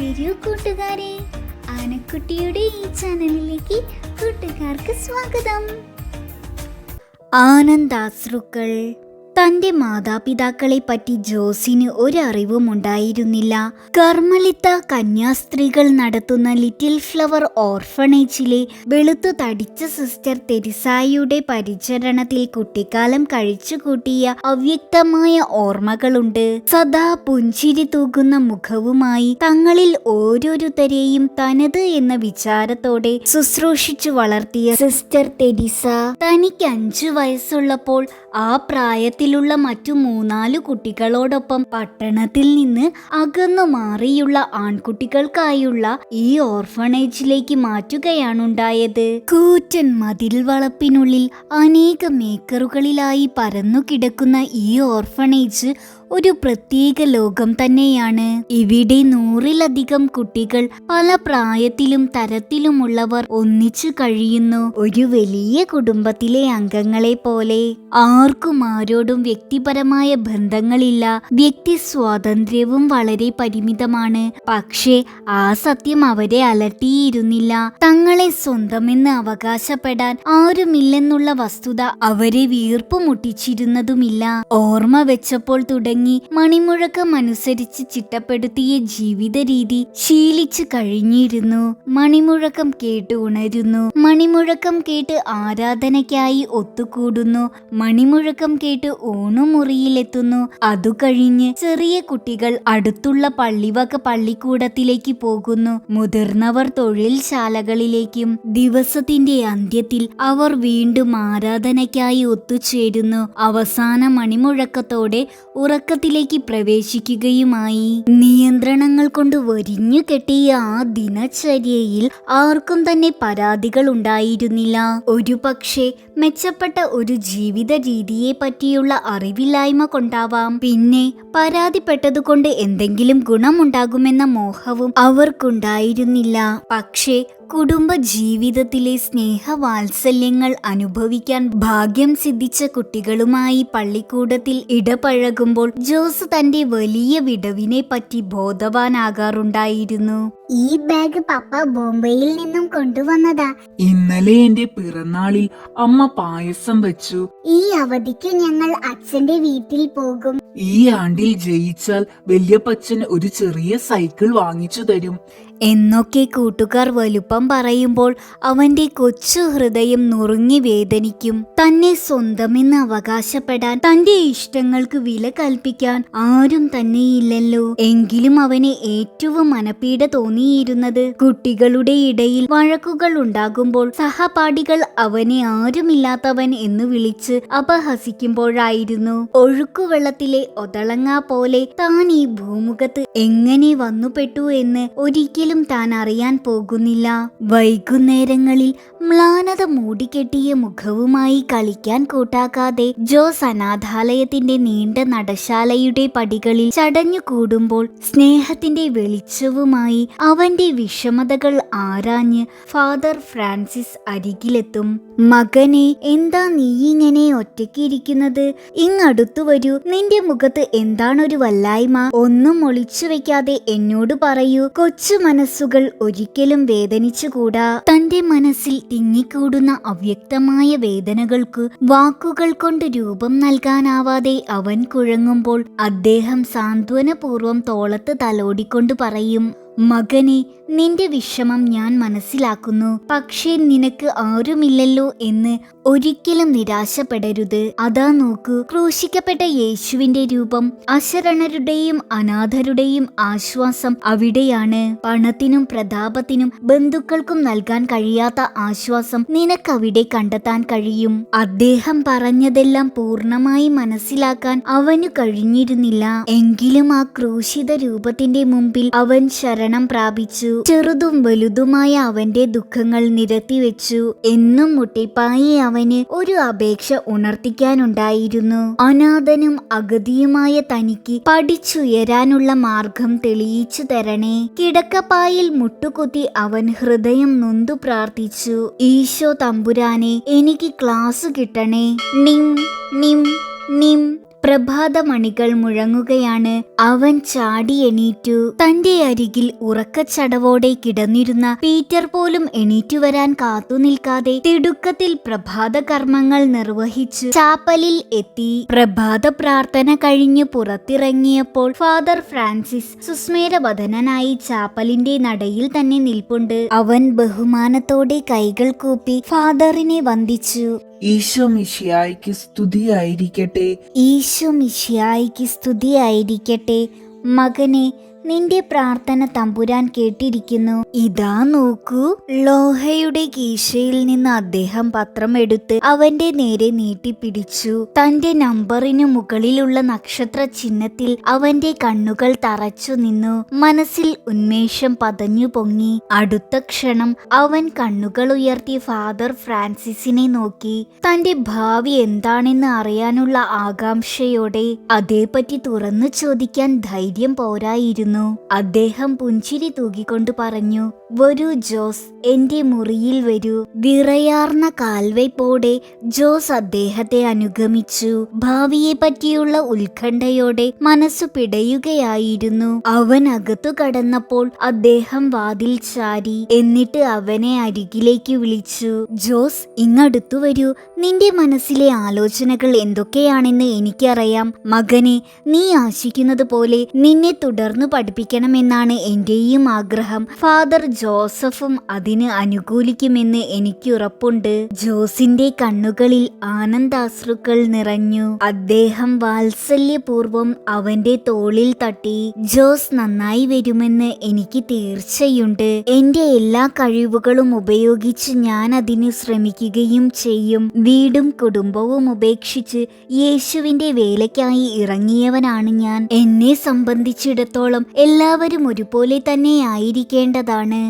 വരൂ കൂട്ടുകാരെ. ആനക്കുട്ടിയുടെ ഈ ചാനലിലേക്ക് കൂട്ടുകാർക്ക് സ്വാഗതം. ആനന്ദാശ്രുക്കൾ. തന്റെ മാതാപിതാക്കളെ പറ്റി ജോസിന് ഒരറിവും ഉണ്ടായിരുന്നില്ല. കർമ്മലിത്ത കന്യാസ്ത്രീകൾ നടത്തുന്ന ലിറ്റിൽ ഫ്ലവർ ഓർഫണേജിലെ വെളുത്തു തടിച്ച സിസ്റ്റർ തെരിസായിയുടെ പരിചരണത്തിൽ കുട്ടിക്കാലം കഴിച്ചുകൂട്ടിയ അവ്യക്തമായ ഓർമ്മകളുണ്ട്. സദാ പുഞ്ചിരി തൂകുന്ന മുഖവുമായി തങ്ങളിൽ ഓരോരുത്തരെയും തനത് എന്ന വിചാരത്തോടെ ശുശ്രൂഷിച്ചു വളർത്തിയ സിസ്റ്റർ തെരിസ തനിക്ക് അഞ്ചു വയസ്സുള്ളപ്പോൾ ആ പ്രായത്തിലുള്ള മറ്റു മൂന്നാൽ കുട്ടികളോടൊപ്പം പട്ടണത്തിൽ നിന്ന് അകന്നു മാറിയുള്ള ആൺകുട്ടികൾക്കായുള്ള ഈ ഓർഫണേജിലേക്ക് മാറ്റുകയാണുണ്ടായത്. കൂറ്റൻ മതിൽ വളപ്പിനുള്ളിൽ അനേകം മേക്കറുകളിലായി പരന്നു കിടക്കുന്ന ഈ ഓർഫണേജ് ഒരു പ്രത്യേക ലോകം തന്നെയാണ്. ഇവിടെ നൂറിലധികം കുട്ടികൾ പല പ്രായത്തിലും തരത്തിലുമുള്ളവർ ഒന്നിച്ചു കഴിയുന്നു. ഒരു വലിയ കുടുംബത്തിലെ അംഗങ്ങളെ പോലെ ആർക്കും ആരോടും വ്യക്തിപരമായ ബന്ധങ്ങളില്ല. വ്യക്തി സ്വാതന്ത്ര്യവും വളരെ പരിമിതമാണ്. പക്ഷേ ആ സത്യം അവരെ അലട്ടിയിരുന്നില്ല. തങ്ങളെ സ്വന്തമെന്ന് അവകാശപ്പെടാൻ ആരുമില്ലെന്നുള്ള വസ്തുത അവരെ വീർപ്പുമുട്ടിച്ചിരുന്നതുമില്ല. ഓർമ്മ വെച്ചപ്പോൾ തുടങ്ങി മണിമുഴക്കം അനുസരിച്ച് ചിട്ടപ്പെടുത്തിയ ജീവിത രീതി ശീലിച്ചു കഴിഞ്ഞിരുന്നു. മണിമുഴക്കം കേട്ട് ഉണരുന്നു. മണിമുഴക്കം കേട്ട് ആരാധനയ്ക്കായി ഒത്തുകൂടുന്നു. മണിമുഴക്കം കേട്ട് ഊണുമുറിയിലെത്തുന്നു. അതു കഴിഞ്ഞ് ചെറിയ കുട്ടികൾ അടുത്തുള്ള പള്ളിവക പള്ളിക്കൂടത്തിലേക്ക് പോകുന്നു. മുതിർന്നവർ തൊഴിൽശാലകളിലേക്കും ദിവസത്തിന്റെ അന്ത്യത്തിൽ അവർ വീണ്ടും ആരാധനയ്ക്കായി ഒത്തുചേരുന്നു. അവസാന മണിമുഴക്കത്തോടെ ഉറക്കത്തിലേക്ക് പ്രവേശിക്കുകയുമായി. നിയന്ത്രണങ്ങൾ കൊണ്ട് വരിഞ്ഞു കെട്ടിയ ആ ദിനചര്യയിൽ ആർക്കും തന്നെ പരാതികൾ ഉണ്ടായിരുന്നില്ല. ഒരു പക്ഷേ മെച്ചപ്പെട്ട ഒരു ജീവിത രീതിയെ പറ്റിയുള്ള അറിവില്ലായ്മ കൊണ്ടാവാം. പിന്നെ പരാതിപ്പെട്ടതുകൊണ്ട് എന്തെങ്കിലും ഗുണമുണ്ടാകുമെന്ന മോഹവും അവർക്കുണ്ടായിരുന്നില്ല. പക്ഷേ കുടുംബ ജീവിതത്തിലെ സ്നേഹവാത്സല്യങ്ങൾ അനുഭവിക്കാൻ ഭാഗ്യം സിദ്ധിച്ച കുട്ടികളുമായി പള്ളിക്കൂടത്തിൽ ഇടപഴകുമ്പോൾ ജോസ് തന്റെ വലിയ വിടവിനെ പറ്റി ബോധവാനാകാറുണ്ടായിരുന്നു. ഈ ബാഗ് പപ്പ ബോംബെയിൽ നിന്നും കൊണ്ടുവന്നതാ. ഇന്നലെ എന്റെ പിറന്നാളിൽ അമ്മ പായസം വെച്ചു. ഈ അവധിക്ക് ഞങ്ങൾ അച്ഛന്റെ വീട്ടിൽ പോകും. ഈ ആണ്ടിൽ ജയിച്ചാൽ വല്യപ്പച്ചൻ ഒരു ചെറിയ സൈക്കിൾ വാങ്ങിച്ചു തരും. എന്നൊക്കെ കൂട്ടുകാർ വലുപ്പം പറയുമ്പോൾ അവന്റെ കൊച്ചു ഹൃദയം നുറുങ്ങി വേദനിക്കും. തന്നെ സ്വന്തമെന്ന് അവകാശപ്പെടാൻ തന്റെ ഇഷ്ടങ്ങൾക്ക് വില കൽപ്പിക്കാൻ ആരും തന്നെയില്ലല്ലോ. എങ്കിലും അവന് ഏറ്റവും മനപ്പീഡ തോന്നിയിരുന്നത് കുട്ടികളുടെ ഇടയിൽ വഴക്കുകൾ ഉണ്ടാകുമ്പോൾ സഹപാഠികൾ അവനെ ആരുമില്ലാത്തവൻ എന്ന് വിളിച്ച് അപഹസിക്കുമ്പോഴായിരുന്നു. ഒഴുക്കുവെള്ളത്തിലെ ഒതളങ്ങ പോലെ താൻ ഈ ഭൂമുഖത്ത് എങ്ങനെ വന്നുപെട്ടു എന്ന് ഒരിക്കലും താൻ അറിയാൻ പോകുന്നില്ല. വൈകുന്നേരങ്ങളിൽ മ്ലാനത മൂടിക്കെട്ടിയ മുഖവുമായി കളിക്കാൻ കൂട്ടാക്കാതെ ജോസ് അനാഥാലയത്തിന്റെ നീണ്ട നടശാലയുടെ പടികളിൽ ചടഞ്ഞു കൂടുമ്പോൾ സ്നേഹത്തിന്റെ വെളിച്ചവുമായി അവന്റെ വിഷമതകൾ ആരാഞ്ഞ് ഫാദർ ഫ്രാൻസിസ് അരികിലെത്തും. മകനെ എന്താ നീ ഇങ്ങനെ ഒറ്റയ്ക്കിരിക്കുന്നത് ഇങ്ങടുത്തു വരൂ. നിന്റെ മുഖത്ത് എന്താണൊരു വല്ലായ്മ? ഒന്നും ഒളിച്ചു വെക്കാതെ എന്നോട് പറയൂ. കൊച്ചു മനസ്സുകൾ ഒരിക്കലും വേദനിച്ചുകൂടാ? തന്റെ മനസ്സിൽ തിങ്ങിക്കൂടുന്ന അവ്യക്തമായ വേദനകൾക്ക് വാക്കുകൾ കൊണ്ട് രൂപം നൽകാനാവാതെ അവൻ കുഴങ്ങുമ്പോൾ അദ്ദേഹം സാന്ത്വനപൂർവം തോളത്ത് തലോടിക്കൊണ്ട് പറയും മകനെ നിന്റെ വിഷമം ഞാൻ മനസ്സിലാക്കുന്നു. പക്ഷേ നിനക്ക് ആരുമില്ലല്ലോ എന്ന് ഒരിക്കലും നിരാശപ്പെടരുത്. അതാ നോക്കൂ ക്രൂശിക്കപ്പെട്ട യേശുവിന്റെ രൂപം അശരണരുടെയും അനാഥരുടെയും ആശ്വാസം അവിടെയാണ്. പണത്തിനും പ്രതാപത്തിനും ബന്ധുക്കൾക്കും നൽകാൻ കഴിയാത്ത ആശ്വാസം നിനക്കവിടെ കണ്ടെത്താൻ കഴിയും. അദ്ദേഹം പറഞ്ഞതെല്ലാം പൂർണമായി മനസ്സിലാക്കാൻ അവനു കഴിഞ്ഞിരുന്നില്ല. എങ്കിലും ആ ക്രൂശിത രൂപത്തിന്റെ മുമ്പിൽ അവൻ ശരണം പ്രാപിച്ചു. ചെറുതും വലുതുമായ അവന്റെ ദുഃഖങ്ങൾ നിരത്തിവെച്ചു. എന്നും മുട്ടിപ്പായി അവന് ഒരു അപേക്ഷ ഉണർത്തിക്കാനുണ്ടായിരുന്നു. അനാഥനും അഗതിയുമായ തനിക്ക് പഠിച്ചുയരാനുള്ള മാർഗം തെളിയിച്ചു തരണേ. കിടക്കപ്പായിൽ മുട്ടുകുത്തി അവൻ ഹൃദയം നൊന്തു പ്രാർത്ഥിച്ചു. ഈശോ തമ്പുരാനെ എനിക്ക് ക്ലാസ് കിട്ടണേ. നിം നിം നിം പ്രഭാതമണികൾ മുഴങ്ങുകയാണ്. അവൻ ചാടി എണീറ്റു. തന്റെ അരികിൽ ഉറക്കച്ചടവോടെ കിടന്നിരുന്ന പീറ്റർ പോലും എണീറ്റു വരാൻ കാത്തു നിൽക്കാതെ തിടുക്കത്തിൽ പ്രഭാത കർമ്മങ്ങൾ നിർവഹിച്ചു. ചാപ്പലിൽ എത്തി. പ്രഭാത പ്രാർത്ഥന കഴിഞ്ഞ് പുറത്തിറങ്ങിയപ്പോൾ ഫാദർ ഫ്രാൻസിസ് സുസ്മേരവദനായി ചാപ്പലിന്റെ നടയിൽ തന്നെ നിൽപ്പുണ്ട്. അവൻ ബഹുമാനത്തോടെ കൈകൾ കൂപ്പി ഫാദറിനെ വന്ദിച്ചു. ഈശോ മിഷിയായിക്ക് സ്തുതിയായിരിക്കട്ടെ. ഈശോ സ്തുതി സ്തുതിയായിരിക്കട്ടെ. മകനെ നിന്റെ പ്രാർത്ഥന തമ്പുരാൻ കേട്ടിരിക്കുന്നു. ഇതാ നോക്കൂ ലോഹയുടെ കീശയിൽ നിന്ന് അദ്ദേഹം പത്രം എടുത്ത് അവന്റെ നേരെ നീട്ടിപ്പിടിച്ചു. തന്റെ നമ്പറിനു മുകളിലുള്ള നക്ഷത്ര ചിഹ്നത്തിൽ അവന്റെ കണ്ണുകൾ തറച്ചു നിന്നു. മനസ്സിൽ ഉന്മേഷം പതഞ്ഞു പൊങ്ങി. അടുത്ത ക്ഷണം അവൻ കണ്ണുകൾ ഉയർത്തി ഫാദർ ഫ്രാൻസിസിനെ നോക്കി. തന്റെ ഭാവി എന്താണെന്ന് അറിയാനുള്ള ആകാംക്ഷയോടെ അതേപറ്റി തുറന്നു ചോദിക്കാൻ ധൈര്യം പോരായിരുന്നു. അദ്ദേഹം പുഞ്ചിരി തൂകിക്കൊണ്ട് പറഞ്ഞു വരൂ ജോസ് എന്റെ മുറിയിൽ വരൂ. വിറയാർന്ന കാൽവയ്പോടെ ജോസ് അദ്ദേഹത്തെ അനുഗമിച്ചു. ഭാവിയെ പറ്റിയുള്ള ഉത്കണ്ഠയോടെ മനസ്സു പിടയുകയായിരുന്നു. അവൻ അകത്തു കടന്നപ്പോൾ അദ്ദേഹം വാതിൽ ചാരി എന്നിട്ട് അവനെ അരികിലേക്ക് വിളിച്ചു. ജോസ് ഇങ്ങടുത്തു വരൂ. നിന്റെ മനസ്സിലെ ആലോചനകൾ എന്തൊക്കെയാണെന്ന് എനിക്കറിയാം. മകനെ നീ ആശിക്കുന്നത് പോലെ നിന്നെ തുടർന്നു പഠിപ്പിക്കണമെന്നാണ് എന്റെയും ആഗ്രഹം. ഫാദർ ജോസഫും അതിന് അനുകൂലിക്കുമെന്ന് എനിക്ക് ഉറപ്പുണ്ട് ജോസിന്റെ കണ്ണുകളിൽ ആനന്ദാശ്രുക്കൾ നിറഞ്ഞു. അദ്ദേഹം വാത്സല്യപൂർവം അവന്റെ തോളിൽ തട്ടി ജോസ് നന്നായി വരുമെന്ന് എനിക്ക് തീർച്ചയുണ്ട്. എന്റെ എല്ലാ കഴിവുകളും ഉപയോഗിച്ച് ഞാൻ അതിന് ശ്രമിക്കുകയും ചെയ്യും. വീടും കുടുംബവും ഉപേക്ഷിച്ച് യേശുവിന്റെ വേലയ്ക്കായി ഇറങ്ങിയവനാണ് ഞാൻ. എന്നെ സംബന്ധിച്ചിടത്തോളം എല്ലാവരും ഒരുപോലെ തന്നെ ആയിരിക്കേണ്ടതാണ്.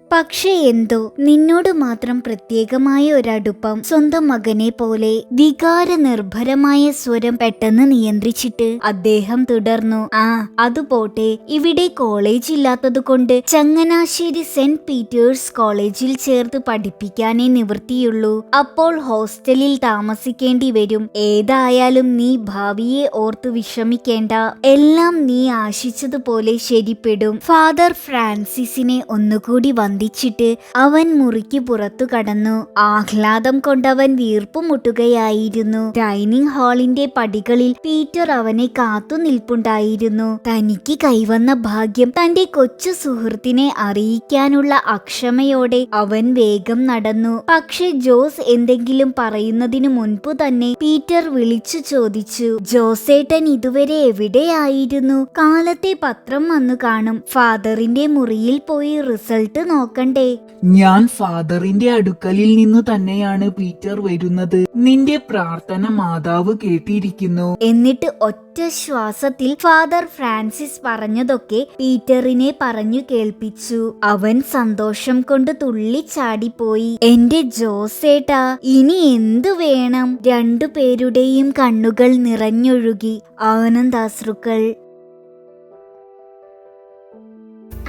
പക്ഷേ എന്തോ നിന്നോട് മാത്രം പ്രത്യേകമായ ഒരടുപ്പം സ്വന്തം മകനെ പോലെ വികാര നിർഭരമായ സ്വരം പെട്ടെന്ന് നിയന്ത്രിച്ചിട്ട് അദ്ദേഹം തുടർന്നു ആ അതുപോട്ടെ ഇവിടെ കോളേജ് ഇല്ലാത്തത് കൊണ്ട് ചങ്ങനാശ്ശേരി സെന്റ് പീറ്റേഴ്സ് കോളേജിൽ ചേർത്ത് പഠിപ്പിക്കാനേ നിവൃത്തിയുള്ളൂ. അപ്പോൾ ഹോസ്റ്റലിൽ താമസിക്കേണ്ടി വരും. ഏതായാലും നീ ഭാവിയെ ഓർത്ത് വിഷമിക്കേണ്ട. എല്ലാം നീ ആശിച്ചതുപോലെ ശരിപ്പെടും. ഫാദർ ഫ്രാൻസിസിനെ ഒന്നുകൂടി വന്ദിച്ചിട്ട് അവൻ മുറിക്ക് പുറത്തു കടന്നു. ആഹ്ലാദം കൊണ്ടവൻ വീർപ്പുമുട്ടുകയായിരുന്നു ഡൈനിങ് ഹാളിന്റെ പടികളിൽ പീറ്റർ അവനെ കാത്തു നിൽപ്പുണ്ടായിരുന്നു. തനിക്ക് കൈവന്ന ഭാഗ്യം തന്റെ കൊച്ചു സുഹൃത്തിനെ അറിയിക്കാനുള്ള അക്ഷമയോടെ അവൻ വേഗം നടന്നു. പക്ഷെ ജോസ് എന്തെങ്കിലും പറയുന്നതിനു മുൻപ് തന്നെ പീറ്റർ വിളിച്ചു ചോദിച്ചു ജോസേട്ടൻ ഇതുവരെ എവിടെയായിരുന്നു? കാലത്തെ പത്രം വന്നു കാണും. ഫാദറിന്റെ മുറിയിൽ പോയി റിസൾട്ട് നോക്കണ്ടേ. ഞാൻ ഫാദറിന്റെ അടുക്കലിൽ നിന്ന് തന്നെയാണ് പീറ്റർ വരുന്നത്. നിന്റെ പ്രാർത്ഥന മാതാവ് കേട്ടിരിക്കുന്നു. എന്നിട്ട് ഒറ്റ ശ്വാസത്തിൽ ഫാദർ ഫ്രാൻസിസ് പറഞ്ഞതൊക്കെ പീറ്ററിനെ പറഞ്ഞു കേൾപ്പിച്ചു. അവൻ സന്തോഷം കൊണ്ട് തുള്ളിച്ചാടിപ്പോയി എന്റെ ജോസേട്ടാ ഇനി എന്തു വേണം? രണ്ടു പേരുടെയും കണ്ണുകൾ നിറഞ്ഞൊഴുകി. ആനന്ദാശ്രുക്കൾ.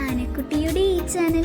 ആനക്കുട്ടിയുടെ ഈ ചാനൽ